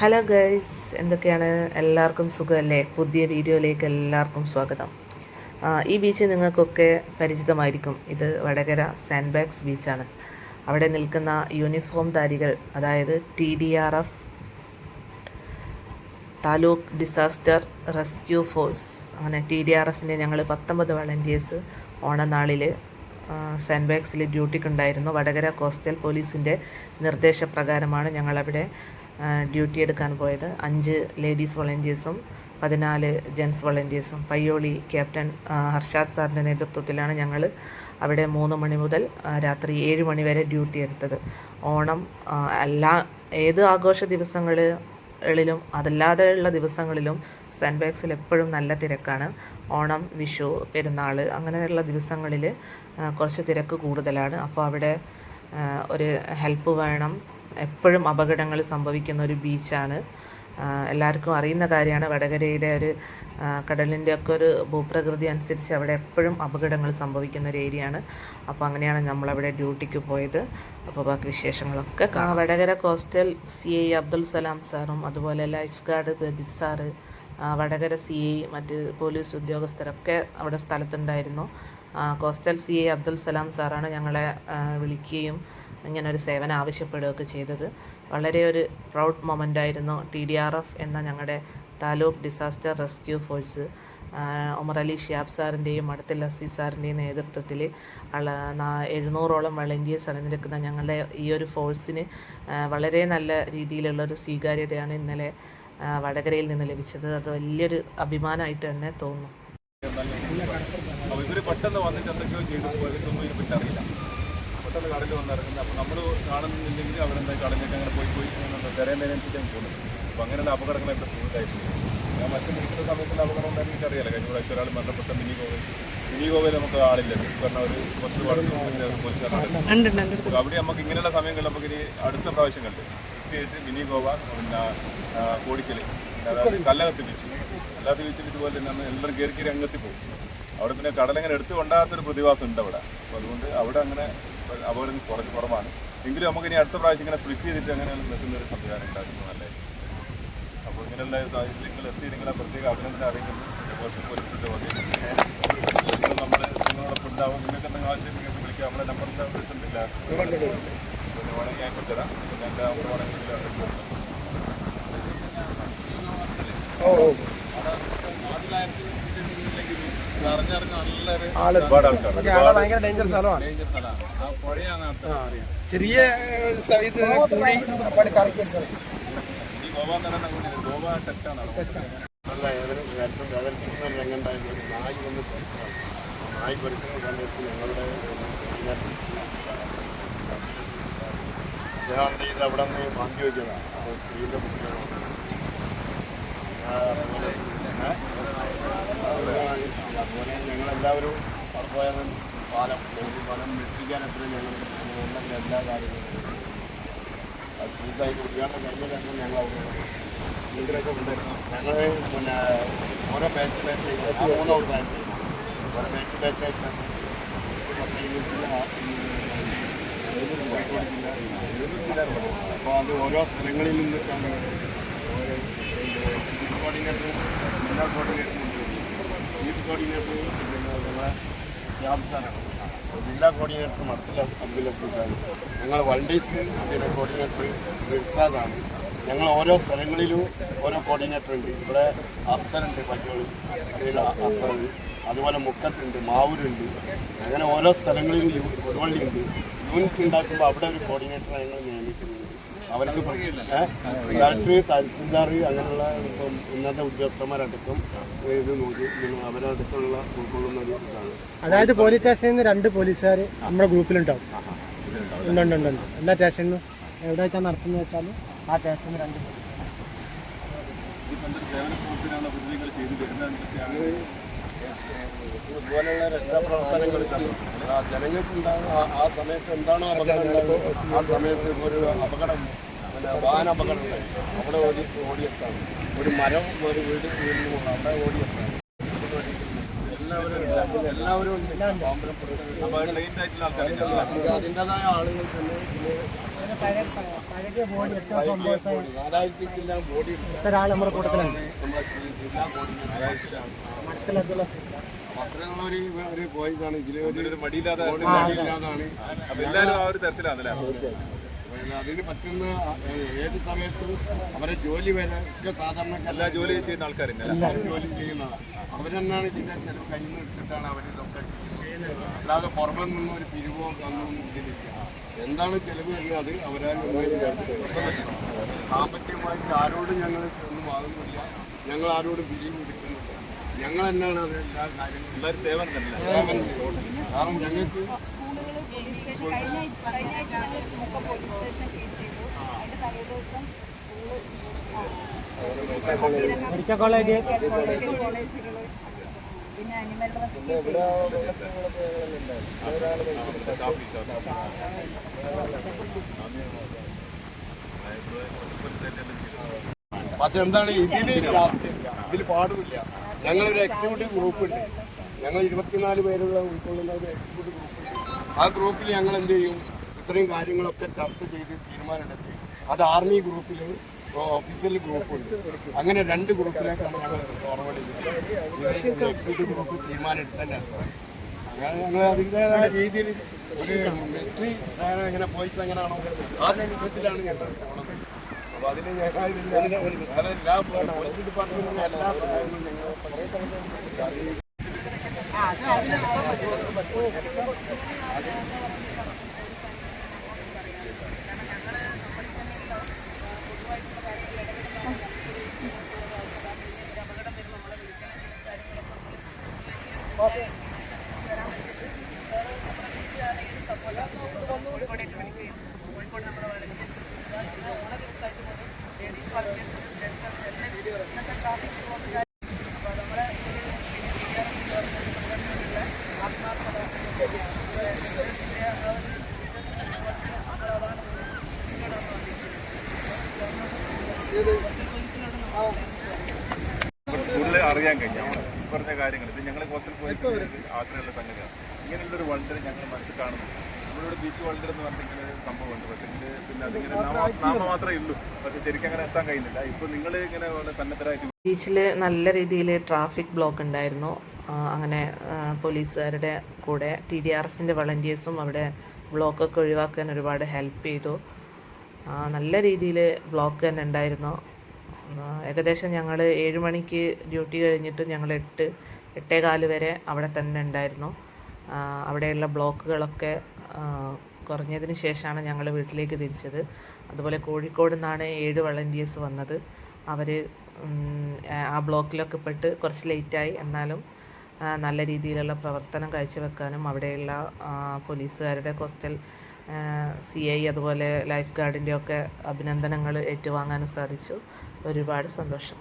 Hello guys എന്തൊക്കെയാണ്? എല്ലാവർക്കും സുഖമല്ലേ? പുതിയ വീഡിയോയിലേക്ക് എല്ലാവർക്കും സ്വാഗതം. ഈ ബീച്ച് നിങ്ങൾക്കൊക്കെ പരിചിതമായിരിക്കും. ഇത് വടകര സാൻഡ് ബാഗ്സ് ബീച്ചാണ്. അവിടെ നിൽക്കുന്ന യൂണിഫോം ധാരികൾ അതായത് T D R F taluk disaster rescue force. അങ്ങനെ ടി ഡി ആർ എഫിന്റെ ഞങ്ങൾ പത്തൊമ്പത് വളണ്ടിയേഴ്സ് ഓണനാളിൽ സാൻഡ് ബാഗ്സിൽ ഡ്യൂട്ടിക്കുണ്ടായിരുന്നു. വടകര കോസ്റ്റൽ പോലീസിന്റെ നിർദ്ദേശപ്രകാരമാണ് ഞങ്ങളവിടെ ഡ്യൂട്ടി എടുക്കാൻ പോയത്. അഞ്ച് ലേഡീസ് വോളണ്ടിയേഴ്സും പതിനാല് ജെൻസ് വോളണ്ടിയേഴ്സും പയ്യോളി ക്യാപ്റ്റൻ ഹർഷാദ് സാറിന്റെ നേതൃത്വത്തിലാണ് ഞങ്ങൾ അവിടെ മൂന്ന് മണി മുതൽ രാത്രി ഏഴ് മണി വരെ ഡ്യൂട്ടി എടുത്തത്. ഓണം എല്ലാ ഏത് ആഘോഷ ദിവസങ്ങളിലും അതല്ലാതെയുള്ള ദിവസങ്ങളിലും സാൻഡ് ബാഗ്സിൽ എപ്പോഴും നല്ല തിരക്കാണ്. ഓണം വിഷു പെരുന്നാൾ അങ്ങനെയുള്ള ദിവസങ്ങളിൽ കുറച്ച് തിരക്ക് കൂടുതലാണ്. അപ്പോൾ അവിടെ ഒരു ഹെൽപ്പ് വേണം. എപ്പോഴും അപകടങ്ങൾ സംഭവിക്കുന്ന ഒരു ബീച്ചാണ്. എല്ലാവർക്കും അറിയുന്ന കാര്യമാണ്. വടകരയുടെ ഒരു കടലിന്റെ ഒക്കെ ഒരു ഭൂപ്രകൃതി അനുസരിച്ച് അവിടെ എപ്പോഴും അപകടങ്ങൾ സംഭവിക്കുന്ന ഒരു ഏരിയയാണ് അപ്പോൾ അങ്ങനെയാണ് നമ്മളവിടെ ഡ്യൂട്ടിക്ക് പോയത്. അപ്പോൾ ബാക്കി വിശേഷങ്ങളൊക്കെ. Vadakara coastal C I Abdul Salam സാറും അതുപോലെ life guard Prajith sir Vadakara C I മറ്റ് പോലീസ് ഉദ്യോഗസ്ഥരൊക്കെ അവിടെ സ്ഥലത്തുണ്ടായിരുന്നു. Coastal C A Abdul Salam സാറാണ് ഞങ്ങളെ വിളിക്കുകയും ഇങ്ങനൊരു സേവനം ആവശ്യപ്പെടുകയൊക്കെ ചെയ്തത്. വളരെ ഒരു പ്രൗഡ് മൊമെന്റ് ആയിരുന്നു ടി ഡി ആർ എഫ് എന്ന ഞങ്ങളുടെ taluk disaster rescue force Omar Ali Shiyab സാറിന്റെയും അടുത്ത ലസി സാറിന്റെയും നേതൃത്വത്തിൽ എഴുന്നൂറോളം വളണ്ടിയേഴ്സ് അണിനിരക്കുന്ന ഞങ്ങളുടെ ഈ ഒരു ഫോഴ്സിന് വളരെ നല്ല രീതിയിലുള്ളൊരു സ്വീകാര്യതയാണ് ഇന്നലെ വടകരയിൽ നിന്ന് ലഭിച്ചത്. അത് വലിയൊരു അഭിമാനമായിട്ട് തന്നെ തോന്നുന്നു. അപ്പോൾ ഇവർ പെട്ടെന്ന് വന്നിട്ട് എന്തൊക്കെയോ ചെയ്തു. പോയതൊന്നും ഇതിനെപ്പറ്റി അറിയില്ല. പെട്ടെന്ന് കടലിൽ വന്നിറങ്ങുന്നത് അപ്പോൾ നമ്മൾ കാണുന്നില്ലെങ്കിൽ അവരെന്താ കടലിലേക്ക് അങ്ങനെ പോയി പോയി നേരെ തിരയുന്നതിനനുസരിച്ച് പോകുന്നത് അപ്പോൾ അങ്ങനെയുള്ള അപകടങ്ങളൊക്കെ കൂടുതലായിട്ടുണ്ട് ഞാൻ മറ്റു നിൽക്കുന്ന സമയത്തുള്ള അപകടം ഉണ്ടായിരുന്നു എനിക്കറിയില്ല കഴിഞ്ഞ പ്രാവശ്യം ഒരാൾ മരണപ്പെട്ട മിനി ഗോവയിൽ. മിനി ഗോവയിൽ നമുക്ക് ആളില്ല. കാരണം ഒരു പോലീസുകാരാണ് അപ്പോൾ അവിടെ നമുക്ക് ഇങ്ങനെയുള്ള സമയങ്ങളിൽ നമുക്ക് ഇനി അടുത്ത പ്രാവശ്യം കണ്ട്. മിനി ഗോവ പിന്നെ കോടിക്കൽ അതായത് കല്ലകത്ത് ബീച്ച്. കല്ലകത്ത് ചോദിച്ചിട്ട് ഇതുപോലെ തന്നെ എല്ലാവരും കയറി കയറി അംഗത്തിൽ പോകും അവിടെ പിന്നെ കടലങ്ങനെ എടുത്തു കൊണ്ടാകാത്തൊരു പ്രതിഭാസം ഉണ്ട് അവിടെ. അപ്പോൾ അതുകൊണ്ട് അവിടെ അങ്ങനെ അപകടം കുറച്ച് കുറവാണ്. എങ്കിലും നമുക്ക് ഇനി അടുത്ത പ്രാവശ്യം ഇങ്ങനെ സ്പ്ലിറ്റ് ചെയ്തിട്ട് അങ്ങനെ നിൽക്കുന്ന ഒരു സംവിധാനം ഉണ്ടാക്കുന്നത് നല്ലതായിരിക്കും അപ്പോൾ ഇങ്ങനെയുള്ള സാഹചര്യങ്ങൾ നിങ്ങൾ എത്തി നിങ്ങളെ പ്രത്യേക അഭിനന്ദനം അറിയിക്കുന്നു. നമ്മൾ നിങ്ങളോടൊപ്പം ഉണ്ടാവും നിങ്ങൾക്ക് എന്തെങ്കിലും ആവശ്യം നിങ്ങൾക്ക് വിളിക്കാം. നമ്മുടെ നമ്പർ വിളിച്ചിട്ടില്ല പിന്നെ വേണമെങ്കിൽ ഞാൻ കൊടുത്തരാം പിന്നെ എന്റെ നമ്പർ വേണമെങ്കിൽ ഒരുപാട് ചെറിയ കുഴി കറക്കി നായ് സമയത്ത് ഞങ്ങളുടെ ഇദ്ദേഹം ഇത് അവിടെ നിന്ന് മാറ്റി വെച്ചതാണ് അപ്പോൾ സ്ത്രീയുടെ കുട്ടികളാണ്. അതുപോലെ ഞങ്ങളെല്ലാവരും അവിടെ പോയത് പാലം പാലം വെട്ടിക്കാൻ എപ്പോഴും ഞങ്ങൾ എല്ലാ കാര്യങ്ങളും അത് ഉദ്ഘാടനം കഴിഞ്ഞ ഞങ്ങൾ അവിടെ ഞങ്ങൾ പിന്നെ ഓരോ ബാച്ച് ബാച്ച് മൂന്നോ ബാച്ച് ഓരോ ബാച്ച് ബാച്ചായിട്ട് അപ്പോൾ അത് ഓരോ സ്ഥലങ്ങളിൽ നിന്നിട്ടാണ് ഓരോ കോർഡിനേറ്റർ ജില്ലാ കോർഡിനേറ്റർ ചീഫ് ജില്ലാ കോർഡിനേറ്റർ മർത്തല അബ്ദുൽ അബ്ദുസാണ് ഞങ്ങൾ വണ്ടീസ് അതിന്റെ കോർഡിനേറ്റർ മിർസാദാണ് ഞങ്ങൾ ഓരോ സ്ഥലങ്ങളിലും ഓരോ കോർഡിനേറ്റർ ഉണ്ട് ഇവിടെ അഫ്സറുണ്ട് പറ്റുകൾ അഫ്സർ അതുപോലെ മുക്കത്തുണ്ട് മാവൂരുണ്ട് അങ്ങനെ ഓരോ സ്ഥലങ്ങളിലും യു- കൊടുവള്ളി ഉണ്ട് യൂണിറ്റ് ഉണ്ടാക്കുമ്പോൾ അവിടെ ഒരു കോർഡിനേറ്റർ ഞങ്ങൾ നിയമിക്കുന്നുണ്ട് അവർക്ക് ഡയറക്ടറി തഹസിൽദാർ അങ്ങനെയുള്ള ഇപ്പം ഉന്നത ഉദ്യോഗസ്ഥന്മാരടക്കം ഇത് നോക്കി ഇതിന് അവരടക്കമുള്ള ഉൾക്കൊള്ളുന്ന ഒരു ഇതാണ്. അതായത് പോലീസ് സ്റ്റേഷനിൽ നിന്ന് രണ്ട് പോലീസുകാർ നമ്മുടെ ഗ്രൂപ്പിലുണ്ടാവും. ഉണ്ട് ഉണ്ട് ഉണ്ട് ഉണ്ട് എല്ലാ സ്റ്റേഷനിലും. എവിടെ വെച്ചാൽ നടത്തുന്നത് വെച്ചാൽ ആ സ്റ്റേഷനിൽ രണ്ട് സേവന പ്രവർത്തനമാണ് ചെയ്തു ഇതുപോലെയുള്ള ആ ജനങ്ങൾക്കുണ്ടാകുന്ന ആ- സമയത്ത് എന്താണോ അപകടം ആ സമയത്ത് ഒരു അപകടം പിന്നെ വാഹന അപകടം അവിടെ ഓടി ഓടിയെത്താണ് ഒരു മരം ഒരു വീട് വീടിന് മുകളിൽ അവിടെ ഓടിയെത്താണ് എല്ലാവരും ഉണ്ട്. എല്ലാവരും ഉണ്ട് പാമ്പരം പ്രദേശത്ത് അപ്പോൾ ട്രെയിൻഡ് ആയിട്ടുള്ള ആൾക്കാരില്ല അതിന്റെതായ ആളുകൾ തന്നെ ബോഡി ബോഡി നാലായിരത്തി ചില്ല ബോഡി നമ്മുടെ കൂട്ടത്തിലുണ്ട് നമ്മളെ ജില്ലാ മഠത്തിലുള്ള അത്രയുള്ളൊരു ഒരു മടിയില്ലാതാണ് എല്ലാവരും ആ ഒരു തരത്തിലാണല്ലേ? അതിന് പറ്റുന്ന ഏത് സമയത്തും അവരെ ജോലി വരെ ഒക്കെ സാധാരണ എല്ലാ ജോലി ചെയ്യുന്ന ആൾക്കാരുണ്ട് എല്ലാവരും ജോലി ചെയ്യുന്നതാണ് അവരെന്നാണ് ഇതിന്റെ ചെലവ് കയ്യിൽ നിന്ന് എടുത്തിട്ടാണ് അവർ ഇതൊക്കെ ചെയ്യുന്നത്. അല്ലാതെ പുറമെ നിന്നും ഒരു പിരിവോ ഒന്നും ഇതിലില്ല. എന്താണ് ചെലവ് വരുന്നത്? അത് അവരാൽ സാമ്പത്തികമായിട്ട് ആരോടും ഞങ്ങൾ ഒന്നും വാങ്ങുന്നില്ല. ഞങ്ങൾ ആരോടും പിരിവ് എടുക്കുന്നില്ല ഞങ്ങൾ തന്നെയാണ് അത് എല്ലാ കാര്യങ്ങളും സേവനം. കാരണം ഞങ്ങൾക്ക് കഴിഞ്ഞ ആഴ്ച കഴിഞ്ഞ ആഴ്ച ദിവസം സ്കൂൾ മെഡിക്കൽ കോളേജ് പിന്നെ അനിമൽ റെസ്ക്യൂ പക്ഷെ എന്താണ് ഇതിൽ ഇതിൽ പാടുമില്ല. ഞങ്ങളൊരു എക്സിക്യൂട്ടീവ് ഗ്രൂപ്പ് ഉണ്ട്. ഞങ്ങൾ ഇരുപത്തിനാല് പേരുള്ള ഉൾക്കൊള്ളുന്ന ഒരു എക്സിക്യൂട്ടീവ് ഗ്രൂപ്പ് ഉണ്ട്. ആ ഗ്രൂപ്പിൽ ഞങ്ങൾ എന്ത് ചെയ്യും? ഇത്രയും കാര്യങ്ങളൊക്കെ ചർച്ച ചെയ്ത് തീരുമാനമെടുത്ത് അത് ആർമി ഗ്രൂപ്പിലും ഒഫീഷ്യൽ ഗ്രൂപ്പുണ്ട് അങ്ങനെ രണ്ട് ഗ്രൂപ്പിലേക്കാണ് ഞങ്ങൾ ഫോർവേഡ് ചെയ്തത്. ഇത് എക്സിക്യൂട്ടീവ് ഗ്രൂപ്പ് തീരുമാനമെടുത്തല്ലേ അങ്ങനെ ഞങ്ങൾ അതിന്റെതായ രീതിയിൽ ഒരു മിലിറ്ററി സേന എങ്ങനെ പോയിട്ട് എങ്ങനെയാണോ ആ സിസ്റ്റത്തിലാണ് ഞങ്ങൾ പോണത്. അപ്പോൾ അതിന് ഞങ്ങൾ വേറെ എല്ലാ പോലീസ് ഡിപ്പാർട്ട്മെന്റിന്റെ എല്ലാ സഹായങ്ങളും ഞങ്ങൾ കൂടുതൽ അറിയാൻ കഴിഞ്ഞു. ഈ പറഞ്ഞ കാര്യങ്ങൾ. ഇത് ഞങ്ങൾ കോസ്റ്റൽ പോലീസ് ആഗ്രഹമുള്ള സംഗതിയാണ്. ഇങ്ങനെയുള്ളൊരു വൾഡർ ഞങ്ങൾ മനസ്സിൽ കാണുന്നു നമ്മളിവിടെ ബീച്ച് വൾഡർ എന്ന് പറഞ്ഞിങ്ങനെ ഒരു സംഭവമുണ്ട്. പക്ഷേ പിന്നെ അതിങ്ങനെ നാമ- മാത്രമേ ഉള്ളൂ. പക്ഷേ ശരിക്കും അങ്ങനെ എത്താൻ കഴിയുന്നില്ല. ഇപ്പോൾ നിങ്ങൾ ഇങ്ങനെ സന്നദ്ധരായിട്ട് ബീച്ചിൽ നല്ല രീതിയിൽ ട്രാഫിക് ബ്ലോക്ക് ഉണ്ടായിരുന്നു. അങ്ങനെ പോലീസുകാരുടെ കൂടെ ടി ഡി ആർ എഫിന്റെ വളണ്ടിയേഴ്സും അവിടെ ബ്ലോക്കൊക്കെ ഒഴിവാക്കാൻ ഒരുപാട് ഹെൽപ്പ് ചെയ്തു. നല്ല രീതിയിൽ ബ്ലോക്ക് തന്നെ ഉണ്ടായിരുന്നു. ഏകദേശം ഞങ്ങൾ ഏഴ് മണിക്ക് ഡ്യൂട്ടി കഴിഞ്ഞിട്ട് ഞങ്ങൾ എട്ട് എട്ടേകാൽ വരെ അവിടെ തന്നെ ഉണ്ടായിരുന്നു. അവിടെയുള്ള ബ്ലോക്കുകളൊക്കെ കുറഞ്ഞതിന് ശേഷമാണ് ഞങ്ങൾ വീട്ടിലേക്ക് തിരിച്ചത്. അതുപോലെ കോഴിക്കോട് നിന്നാണ് ഏഴ് വളണ്ടിയേഴ്സ് വന്നത്. അവർ ആ ബ്ലോക്കിലൊക്കെ പെട്ട് കുറച്ച് ലേറ്റായി. എന്നാലും നല്ല രീതിയിലുള്ള പ്രവർത്തനം കാഴ്ചവെക്കാനും അവിടെയുള്ള പോലീസുകാരുടെ കോസ്റ്റൽ സി ഐ അതുപോലെ ലൈഫ് ഗാർഡിന്റെ ഒക്കെ അഭിനന്ദനങ്ങൾ ഏറ്റുവാങ്ങാനും സാധിച്ചു. ഒരുപാട് സന്തോഷം.